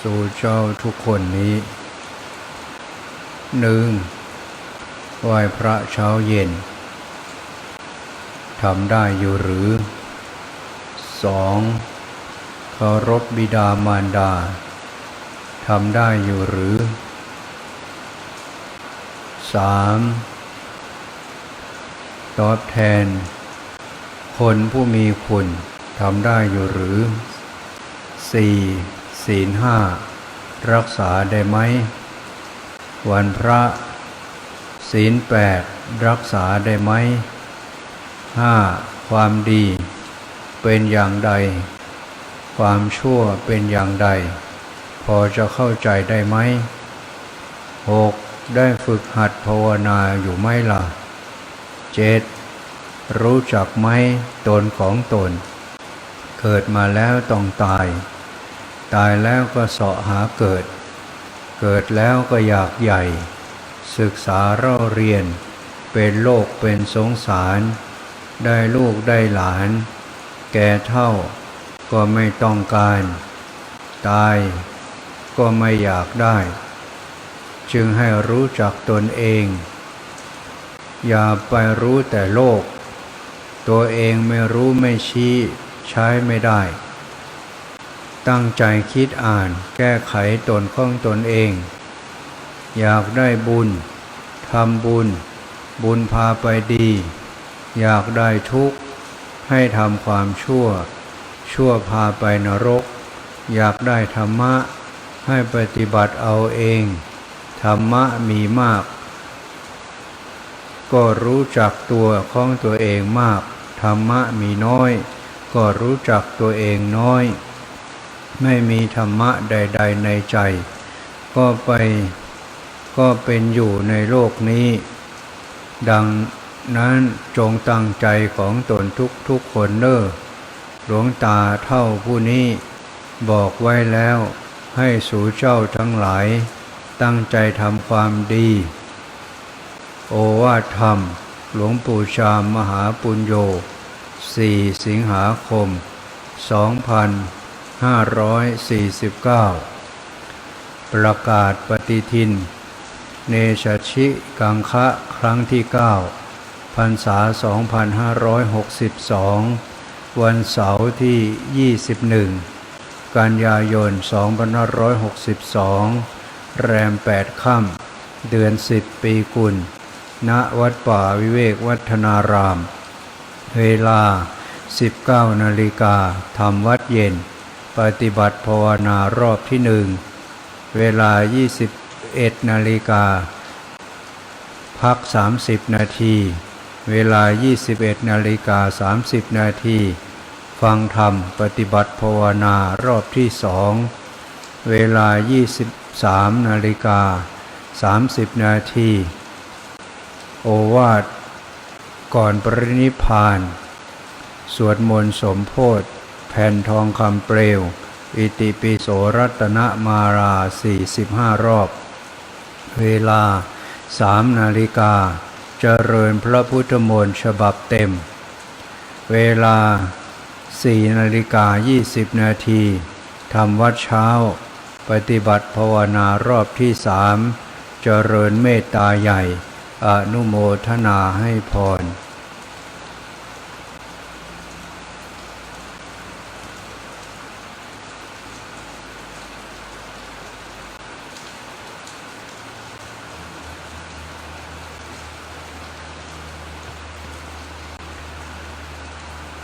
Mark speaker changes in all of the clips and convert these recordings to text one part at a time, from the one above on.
Speaker 1: สู่เจ้าทุกคนนี้หนึ่งไหว้พระเช้าเย็นทำได้อยู่หรือสองเคารพบิดามารดาทำได้อยู่หรือสามตอบแทน คนผู้มีคุณทำได้อยู่หรือสี่ ศีลห้ารักษาได้ไหม วันพระ ศีลแปดรักษาได้ไหมห้าความดีเป็นอย่างใด ความชั่วเป็นอย่างใด พอจะเข้าใจได้ไหมหกได้ฝึกหัดภาวนาอยู่ไหมล่ะเจ็ดรู้จักไหมตนของตน เกิดมาแล้วต้องตาย ตายแล้วก็เสาะหาเกิด เกิดแล้วก็อยากใหญ่ ศึกษาเล่าเรียน เป็นโลกเป็นสงสาร ได้ลูกได้หลาน แก่เท่าก็ไม่ต้องการ ตายก็ไม่อยากได้ จึงให้รู้จักตนเอง อย่าไปรู้แต่โลก ตัวเองไม่รู้ไม่ชี้ใช้ไม่ได้ ตั้งใจคิดอ่าน แก้ไขตนของตนเอง อยากได้บุญทำบุญ บุญพาไปดี อยากได้ทุกข์ ให้ทำความชั่ว ชั่วพาไปนรก อยากได้ธรรมะ ให้ปฏิบัติเอาเอง ธรรมะมีมาก ก็รู้จักตัวของตัวเองมาก ธรรมะมีน้อย ก็รู้จักตัวเองน้อย ไม่มีธรรมะใด ๆ ในใจ ก็ไปก็เป็นอยู่ในโลกนี้ ดังนั้นจงตั้งใจของตนทุกทุกคนเนอหลวงตาเท่าผู้นี้ บอกไว้แล้วให้สู่เจ้าทั้งหลาย ตั้งใจทำความดี โอวาทธรรม หลวงปู่ชามมหาปุญโญ4สิงหาคม 2549 ประกาศปฏิทิน เนชชิกังคะครั้งที่ 9 พรรษา 2562 วันเสาร์ที่ 21 กันยายน 2562 แรม 8 ค่ำเดือน 10 ปีกุล ณ วัดป่าวิเวกวัฒนาราม เวลา 19 นาฬิกาทำวัดเย็น ปฏิบัติภาวนารอบที่หนึ่ง เวลา 21 นาฬิกา พัก 30 นาที เวลา 21 นาฬิกา 30 นาที ฟังธรรมปฏิบัติภาวนารอบที่สอง เวลา 23 นาฬิกา 30 นาที โอวาท ก่อนปรินิพพาน สวดมนต์สมโพธ แผ่นทองคำเปลว อิติปิโสรัตนมารา45 รอบ เวลา3นาฬิกา เจริญพระพุทธมนต์ฉบับเต็ม เวลา4นาฬิกา 20 นาทีทำวัดเช้า ปฏิบัติภาวนารอบที่สามเจริญเมตตาใหญ่ อนุโมทนาให้พร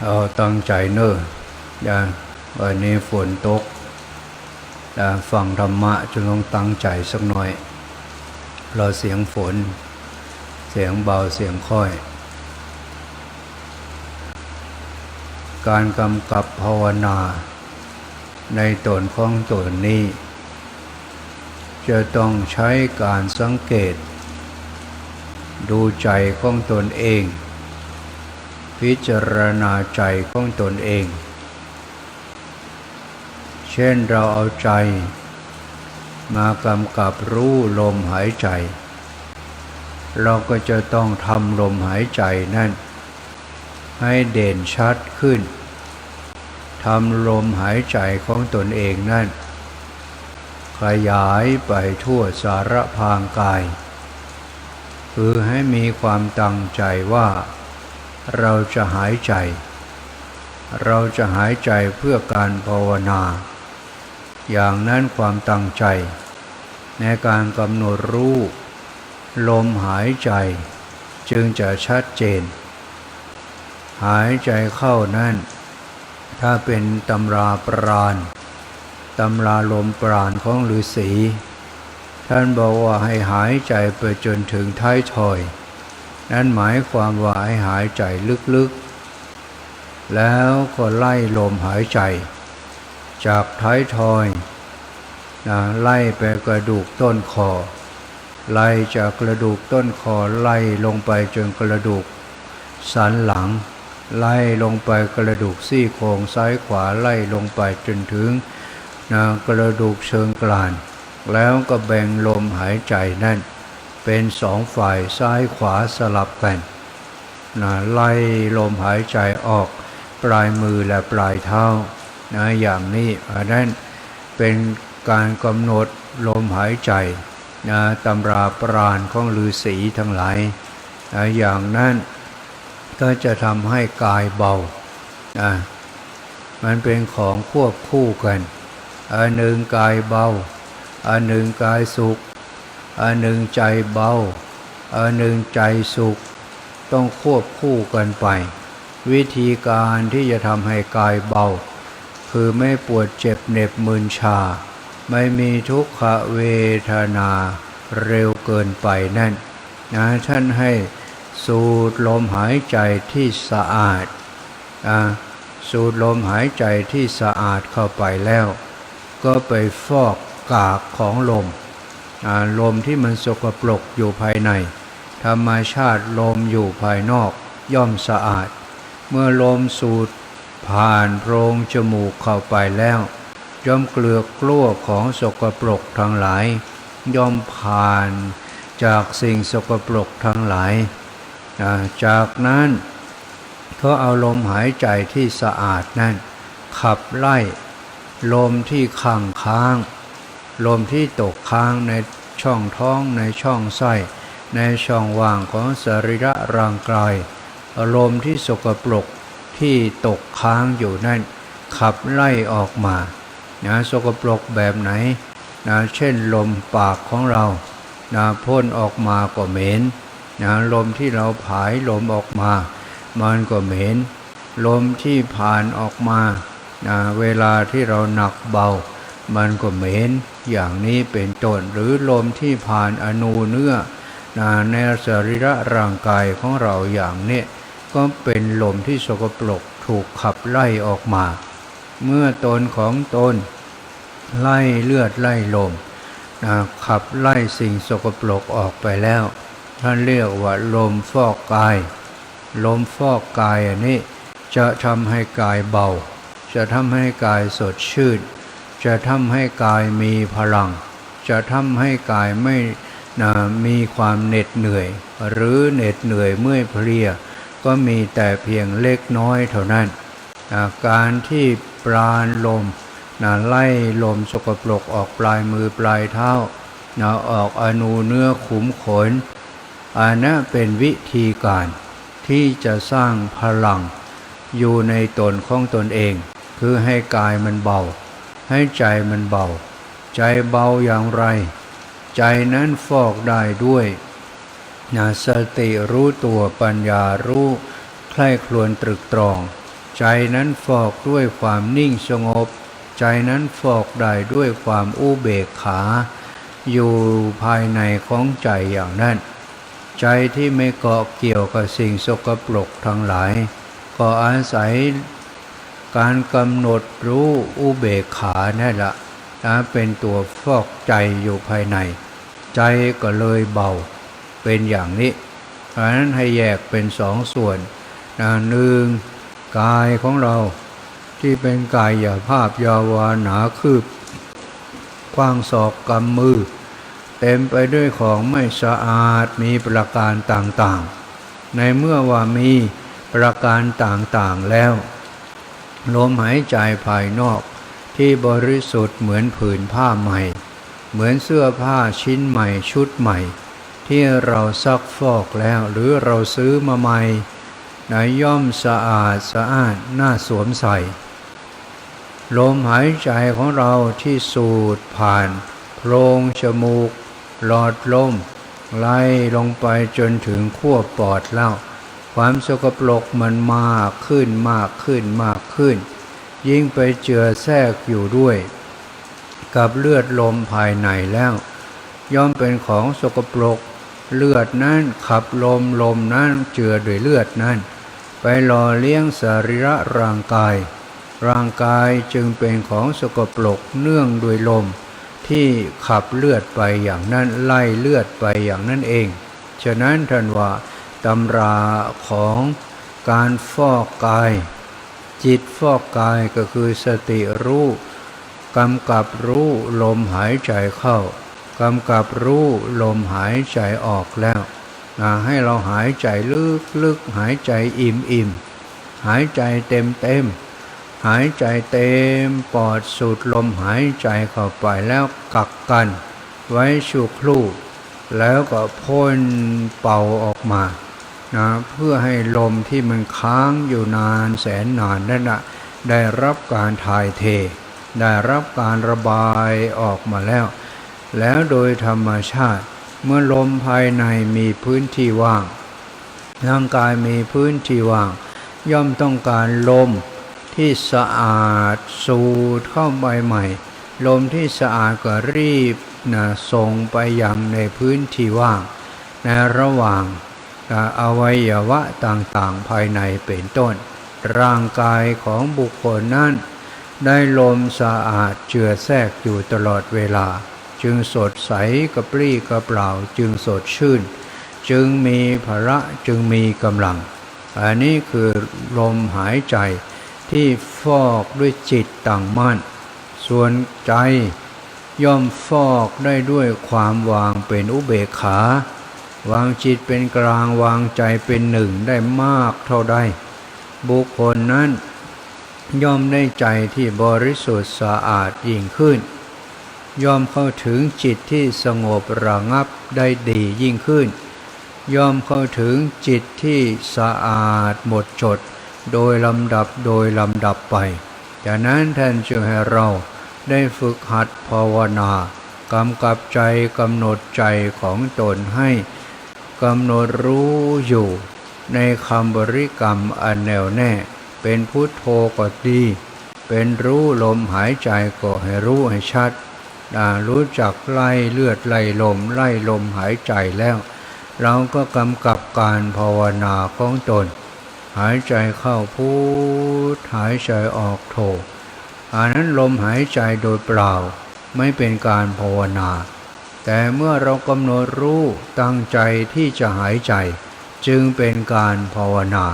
Speaker 1: เอาตั้งใจเนอะอย่าวันนี้ฝนตกอย่าฟังธรรมะจงต้องตั้งใจสักหน่อยรอเสียงฝน เสียงเบาเสียงค่อย การกำกับภาวนา ในตนของตนนี้ จะต้องใช้การสังเกต ดูใจของตนเอง พิจารณาใจของตนเอง เช่นเราเอาใจ มากำกับรู้ลมหายใจ เราก็จะต้องทำลมหายใจนั่น ให้เด่นชัดขึ้นทำลมหายใจของตนเองนั่น ขยายไปทั่วสารพางกาย คือให้มีความตั้งใจว่า เราจะหายใจ เราจะหายใจเพื่อการภาวนา อย่างนั้นความตั้งใจ ในการกำหนดรู้ ลมหายใจจึงจะชัดเจน หายใจเข้านั่น ถ้าเป็นตำราปราณตำราลมปราณของฤาษีท่านบอกว่าให้หายใจไปจนถึงท้ายถอย นั่นหมายความว่าให้หายใจลึกๆ แล้วก็ไล่ลมหายใจ จากท้ายทอยนะไล่ไปกระดูกต้นคอ ไล่จากกระดูกต้นคอไล่ลงไปจนกระดูกสันหลัง ไล่ลงไปกระดูกซี่โครงซ้ายขวาไล่ลงไปจนถึงนะกระดูกเชิงกราน แล้วก็แบ่งลมหายใจนั่น เป็นสองฝ่ายซ้ายขวาสลับกันนะไล่ลมหายใจออกปลายมือและปลายเท้านะอย่างนี้อันนั้นเป็นการกำหนดลมหายใจนะตำราปราณของฤาษีทั้งหลายนะอย่างนั้นก็จะทำให้กายเบานะมันเป็นของควบคู่กัน อันหนึ่งกายเบา อันหนึ่งกายสุข อันหนึ่งใจเบาอันหนึ่งใจสุข ต้องควบคู่กันไป วิธีการที่จะทำให้กายเบา คือไม่ปวดเจ็บเหน็บมึนชา ไม่มีทุกขเวทนาเร็วเกินไปนั่นนะท่านให้สูดลมหายใจที่สะอาดนะสูดลมหายใจที่สะอาดเข้าไปแล้ว ก็ไปฟอกกากของลม ลมที่มันสกปรกอยู่ภายใน ธรรมชาติลมอยู่ภายนอก ย่อมสะอาด เมื่อลมสูดผ่านโพรงจมูกเข้าไปแล้วย่อมเกลือกกลั้วของสกปรกทั้งหลาย ย่อมผ่านจากสิ่งสกปรกทั้งหลาย จากนั้นเขาเอาลมหายใจที่สะอาดนั่นขับไล่ ลมที่ขังค้าง ลมที่ตกค้างใน ช่องท้องในช่องไส้ ในช่องว่างของสรีระร่างกายลมณ์ที่สกปรกที่ตกค้างอยู่นั่น ขับไล่ออกมานะสกปรกแบบไหนนะเช่นลมปากของเรานะพ่นออกมาก็เหม็นนะลมที่เราผายลมออกมา มันก็เหม็นลมที่ผ่านออกมานะเวลาที่เราหนักเบา มันก็เหม็น อย่างนี้เป็นต้นหรือลมที่ผ่านอนูเนื้อนในสรีระร่างกายของเราอย่างนี้ก็เป็นลมที่สกปรกถูกขับไล่ออกมา เมื่อตนของตนไล่เลือดไล่ลมขับไล่สิ่งสกปรกออกไปแล้ว ท่านเรียกว่าลมฟอกกาย ลมฟอกกายอันนี้จะทำให้กายเบา จะทำให้กายสดชื่น จะทำให้กายมีพลัง จะทำให้กายไม่นะมีความเหน็ดเหนื่อย หรือเหน็ดเหนื่อยเมื่อยเพลีย ก็มีแต่เพียงเล็กน้อยเท่านั้นนะการที่ปราณลมนะไล่ลมสกปรกออกปลายมือปลายเท้านะออกอนูเนื้อขุมขนอันนั้นเป็นวิธีการที่จะสร้างพลังอยู่ในตนของตนเอง คือให้กายมันเบา ให้ใจมันเบา ใจเบาอย่างไร ใจนั้นฟอกได้ด้วยนะสติรู้ตัวปัญญารู้ใคร่ครวญตรึกตรอง ใจนั้นฟอกด้วยความนิ่งสงบ ใจนั้นฟอกได้ด้วยความอุเบกขา อยู่ภายในของใจอย่างนั้น ใจที่ไม่เกาะเกี่ยวกับสิ่งสกปรกทั้งหลาย ก็อาศัย การกำหนดรู้อุเบกขานั่นละนะเป็นตัวฟอกใจอยู่ภายใน ใจก็เลยเบาเป็นอย่างนี้เพราะนั้นให้แยกเป็นสองส่วนนะหนึ่งกายของเราที่เป็นกายอย่าภาพยาวาหนาคืบกว้างศอกกำมือ เต็มไปด้วยของไม่สะอาดมีประการต่างๆ ในเมื่อว่ามีประการต่างๆแล้ว ลมหายใจภายนอก ที่บริสุทธิ์เหมือนผืนผ้าใหม่ เหมือนเสื้อผ้าชิ้นใหม่ชุดใหม่ ที่เราซักฟอกแล้วหรือเราซื้อมาใหม่ไหนย่อมสะอาดสะอาดน่าสวมใส่ ลมหายใจของเราที่สูดผ่านโพรงจมูก หลอดลมไล่ลงไปจนถึงขั้วปอดแล้ว ความสกปรกมันมากขึ้นมากขึ้นมากขึ้น ยิ่งไปเจือแทรกอยู่ด้วย กับเลือดลมภายในแล้ว ย่อมเป็นของสกปรก เลือดนั้นขับลมลมนั้นเจือด้วยเลือดนั้น ไปหล่อเลี้ยงสรีระร่างกาย ร่างกายจึงเป็นของสกปรกเนื่องด้วยลม ที่ขับเลือดไปอย่างนั้นไล่เลือดไปอย่างนั้นเอง ฉะนั้นท่านว่า ตำราของการฟอกกาย จิตฟอกกายก็คือสติรู้กำกับรู้ลมหายใจเข้ากำกับรู้ลมหายใจออกแล้วนะให้เราหายใจลึกลึกหายใจอิ่มอิ่มหายใจเต็มเต็มหายใจเต็มปอดสูดลมหายใจเข้าไปแล้วกักกัน ไว้ชั่วครู่ แล้วก็พ่นเป่าออกมา นะเพื่อให้ลมที่มันค้างอยู่นานแสนนานนั่นนะได้รับการถ่ายเท ได้รับการระบายออกมาแล้ว แล้วโดยธรรมชาติ เมื่อลมภายในมีพื้นที่ว่าง ร่างกายมีพื้นที่ว่าง ย่อมต้องการลมที่สะอาดสูดเข้าไปใหม่ ลมที่สะอาดก็รีบนะส่งไปยังในพื้นที่ว่าง ในระหว่าง อวัยวะต่างๆภายในเป็นต้น ร่างกายของบุคคลนั้น ได้ลมสะอาดเจือแทรกอยู่ตลอดเวลา จึงสดใสกระปรี้กระเปล่าจึงสดชื่น จึงมีพละจึงมีกำลัง อันนี้คือลมหายใจที่ฟอกด้วยจิตต่างมั่น ส่วนใจย่อมฟอกได้ด้วยความวางเป็นอุเบกขา วางจิตเป็นกลางวางใจเป็นหนึ่งได้มากเท่าใด บุคคลนั้นย่อมได้ใจที่บริสุทธิ์สะอาดยิ่งขึ้น ย่อมเข้าถึงจิตที่สงบระงับได้ดียิ่งขึ้น ย่อมเข้าถึงจิตที่สะอาดหมดจด โดยลำดับโดยลำดับไปจากนั้นท่านจึงให้เราได้ฝึกหัดภาวนากำกับใจกำหนดใจของตนให้ กำหนดรู้อยู่ ในคำบริกรรมอันแน่วแน่ เป็นพุทโธก็ดี เป็นรู้ลมหายใจก็ให้รู้ให้ชัดดารู้จักไล่เลือดไล่ลมไล่ลมหายใจแล้ว เราก็กำกับการภาวนาของตน หายใจเข้าพุทหายใจออกโทอันนั้นลมหายใจโดยเปล่า ไม่เป็นการภาวนา แต่เมื่อเรากำหนดรู้ตั้งใจที่จะหายใจ จึงเป็นการภาวนา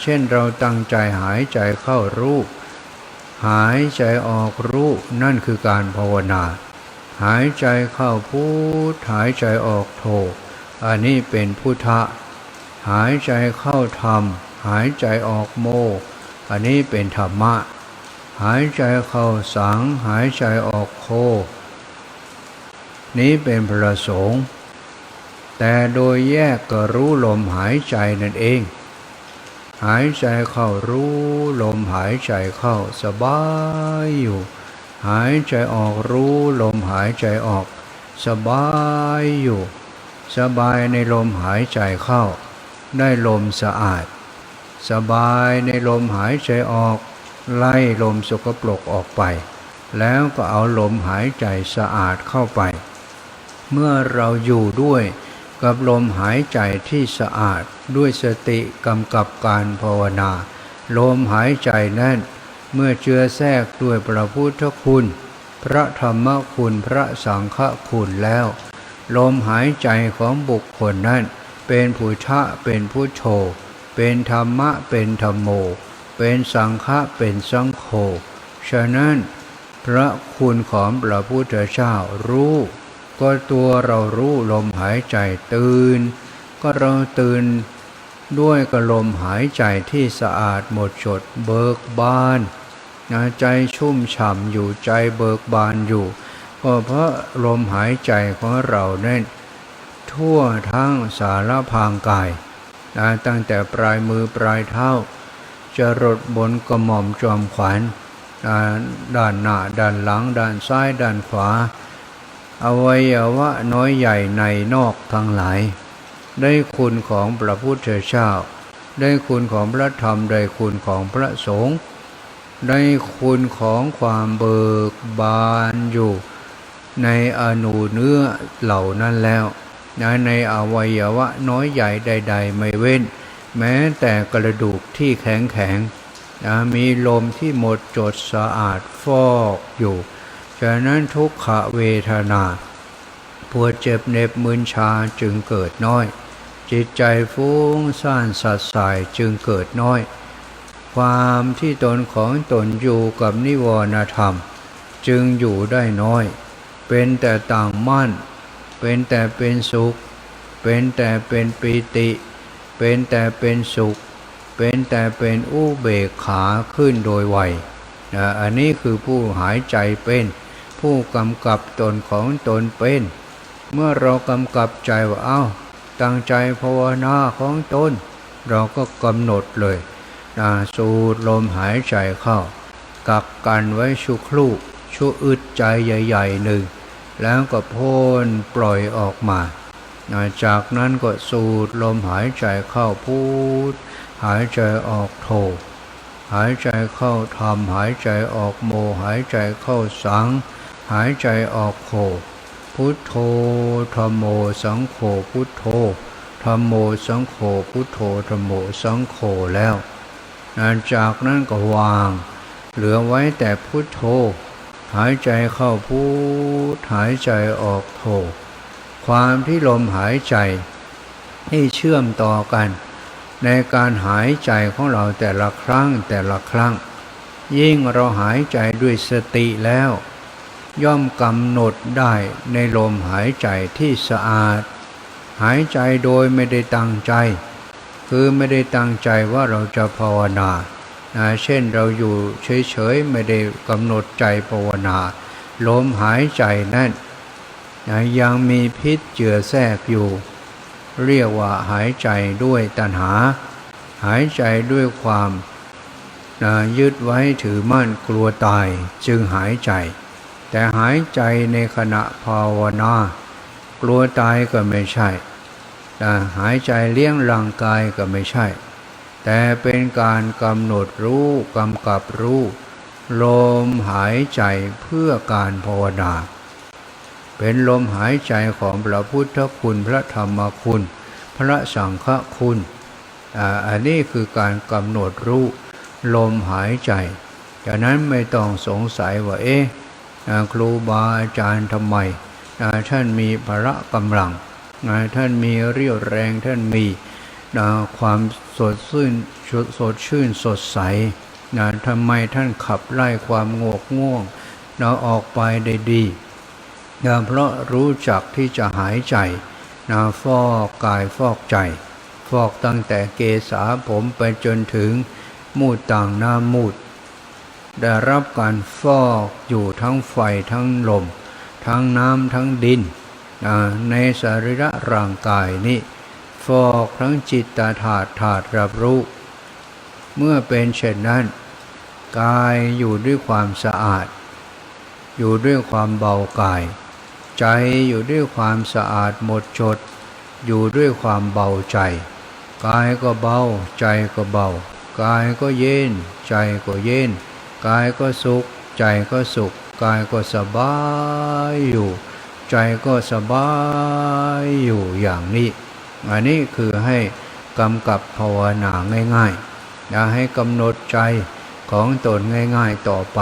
Speaker 1: เช่นเราตั้งใจหายใจเข้ารู้ หายใจออกรู้นั่นคือการภาวนา หายใจเข้าพุทหายใจออกโทอันนี้เป็นพุทธะหายใจเข้าธรรม หายใจออกโม อันนี้เป็นธรรมะ หายใจเข้าสัง หายใจออกโค นี้เป็นพระสงฆ์แต่โดยแยกก็รู้ลมหายใจนั่นเอง หายใจเข้ารู้ลมหายใจเข้าสบายอยู่ หายใจออกรู้ลมหายใจออก สบายอยู่ สบายในลมหายใจเข้า ได้ลมสะอาด สบายในลมหายใจออก ไล่ลมสกปรกออกไปแล้วก็เอาลมหายใจสะอาดเข้าไป เมื่อเราอยู่ด้วย กับลมหายใจที่สะอาดด้วยสติกำกับการภาวนา ลมหายใจนั้น เมื่อเจือแทรกด้วยพระพุทธคุณ พระธรรมคุณพระสังฆคุณแล้ว ลมหายใจของบุคคลนั้น เป็นผู้ชะเป็นผู้โช เป็นธรรมะเป็นธรรมโม เป็นสังฆะเป็นสังโฆฉะนั้น พระคุณของพระพุทธเจ้ารู้ ก็ตัวเรารู้ลมหายใจตื่น ก็เราตื่น ด้วยกลมหายใจที่สะอาดหมดจดเบิกบานใจชุ่มฉ่ำอยู่ใจเบิกบานอยู่ ก็เพราะลมหายใจของเราเนั้นทั่วทั้งสารพางกายนะตั้งแต่ปลายมือปลายเท้าจะรดบนกระหม่อมจอมขวัญนะด้านหน้าด้านหลัง ด้านซ้ายด้านขวา อวัยวะน้อยใหญ่ในนอกทั้งหลาย ได้คุณของพระพุทธเจ้า ได้คุณของพระธรรม ได้คุณของพระสงฆ์ ได้คุณของความเบิกบานอยู่ ในอนูเนื้อเหล่านั้นแล้วนะในอวัยวะน้อยใหญ่ใด ๆ ไม่เว้น แม้แต่กระดูกที่แข็งแข็งนะมีลมที่หมดจดสะอาดฟอกอยู่ ฉะนั้นทุกขเวทนาปวดเจ็บเน็บมึนชาจึงเกิดน้อย จิตใจฟุ้งซ่านสัดสายจึงเกิดน้อย ความที่ตนของตนอยู่กับนิวรณธรรม จึงอยู่ได้น้อย เป็นแต่ต่างมั่น เป็นแต่เป็นสุข เป็นแต่เป็นปีติ เป็นแต่เป็นสุข เป็นแต่เป็นอุเบกขาขึ้นโดยไวนะอันนี้คือผู้หายใจเป็น ผู้กำกับตนของตนเป็น เมื่อเรากำกับใจว่าเอ้าตั้งใจภาวนาของตน เราก็กำหนดเลยนะสูดลมหายใจเข้า กักกันไว้ชั่วครู่ชั่วอึดใจใหญ่ๆหนึ่ง แล้วก็พ่นปล่อยออกมา จากนั้นก็สูดลมหายใจเข้าพูด หายใจออกโท หายใจเข้าทำหายใจออกโมหายใจเข้าสัง หายใจออกโคพุทโธธรรมโมสังโฆพุทโธธรรมโมสังโฆพุทโธธรรมโมสังโฆแล้วนะจากนั้นก็วาง เหลือไว้แต่พุทโธ หายใจเข้าพุทหายใจออกโธความที่ลมหายใจที่เชื่อมต่อกัน ในการหายใจของเราแต่ละครั้งแต่ละครั้ง ยิ่งเราหายใจด้วยสติแล้ว ย่อมกำหนดได้ในลมหายใจที่สะอาด หายใจโดยไม่ได้ตั้งใจ คือไม่ได้ตั้งใจว่าเราจะภาวนานะเช่นเราอยู่เฉยๆไม่ได้กำหนดใจภาวนาลมหายใจนั่นนะยังมีพิษเจือแทรกอยู่ เรียกว่าหายใจด้วยตัณหา หายใจด้วยความนะยึดไว้ถือมั่นกลัวตายจึงหายใจ แต่หายใจในขณะภาวนา กลัวตายก็ไม่ใช่แต่หายใจเลี้ยงร่างกายก็ไม่ใช่ แต่เป็นการกำหนดรู้กำกับรู้ลมหายใจเพื่อการภาวนา เป็นลมหายใจของพระพุทธคุณพระธรรมคุณ พระสังฆคุณอ,อันนี้คือการกำหนดรู้ลมหายใจจากนั้นไม่ต้องสงสัยว่าเอ๊ะ ครูบาอาจารย์ทำไมท่านมีพระกำลัง ท่านมีเรี่ยวแรงท่านมีความสดชื่นสดชื่นสดใสทำไมท่านขับไล่ความงกง่วงเราออกไปได้ดีเพราะรู้จักที่จะหายใจฟอกกายฟอกใจ ฟอกตั้งแต่เกษาผมไปจนถึงมูดต่างหน้ามูด ได้รับการฟอกอยู่ทั้งไฟทั้งลม ทั้งน้ำทั้งดิน ในสรีระร่างกายนี้ ฟอกทั้งจิตตาถาดถาดรับรู้ เมื่อเป็นเช่นนั้น กายอยู่ด้วยความสะอาด อยู่ด้วยความเบากาย ใจอยู่ด้วยความสะอาดหมดจด อยู่ด้วยความเบาใจ กายก็เบา ใจก็เบา กายก็เย็น ใจก็เย็น กายก็สุข ใจก็สุข กายก็สบายอยู่ ใจก็สบายอยู่อย่างนี้ อันนี้คือให้กำกับภาวนาง่ายๆอย่าให้กำหนดใจของตนง่ายๆต่อไป